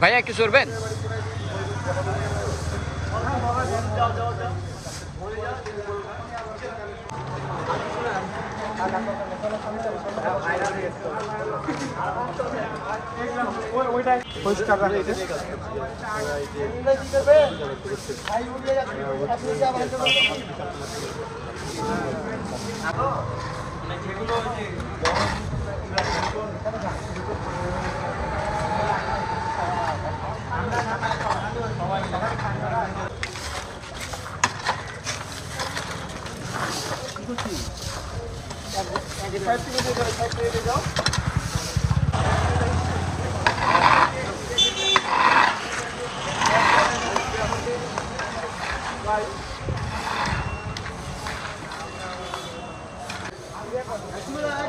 ভাইয়া একটু সরবেন পরিষ্কার 이제 잘 뿌려야 되죠? 잘 뿌려야 되죠? Thank you.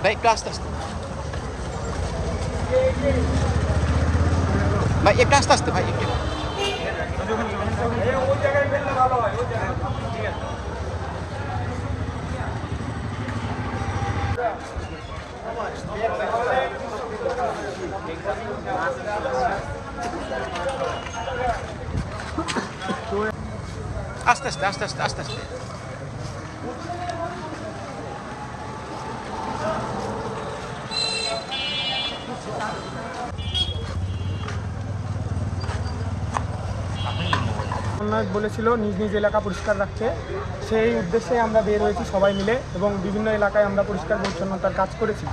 Baik, plastik. Baik, plastik tu baik. Asta este, asta este, asta este. সমন্বয়ক বলেছিল নিজ নিজ এলাকা পরিষ্কার রাখতে। সেই উদ্দেশ্যে আমরা বের হয়েছি সবাই মিলে এবং বিভিন্ন এলাকায় আমরা পরিষ্কার পরিচ্ছন্নতার কাজ করেছি।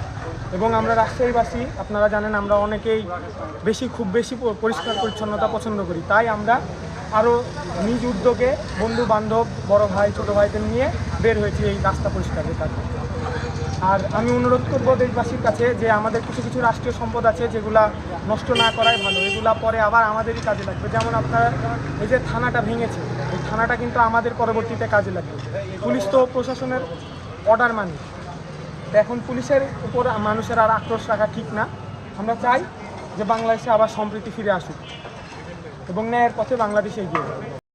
এবং আমরা রাজশাহীবাসী, আপনারা জানেন আমরা অনেকেই বেশি খুব বেশি পরিষ্কার পরিচ্ছন্নতা পছন্দ করি। তাই আমরা আরও নিজ উদ্যোগে বন্ধু বান্ধব বড় ভাই, ছোট ভাইদের নিয়ে বের হয়েছি এই রাস্তা পরিষ্কারের কাজে। আর আমি অনুরোধ করব দেশবাসীর কাছে যে আমাদের কিছু কিছু রাষ্ট্রীয় সম্পদ আছে যেগুলা নষ্ট না করাই ভালো। এগুলা পরে আবার আমাদেরই কাজে লাগবে। যেমন আপনারা এই যে থানাটা ভেঙেছে, এই থানাটা কিন্তু আমাদের পরবর্তীতে কাজে লাগবে। পুলিশ তো প্রশাসনের অর্ডার মানে। এখন পুলিশের উপর মানুষের আর আক্রোশ রাখা ঠিক না। আমরা চাই যে বাংলাদেশে আবার সম্প্রীতি ফিরে আসুক এবং ন্যায়ের পথে বাংলাদেশে এগিয়ে যাবে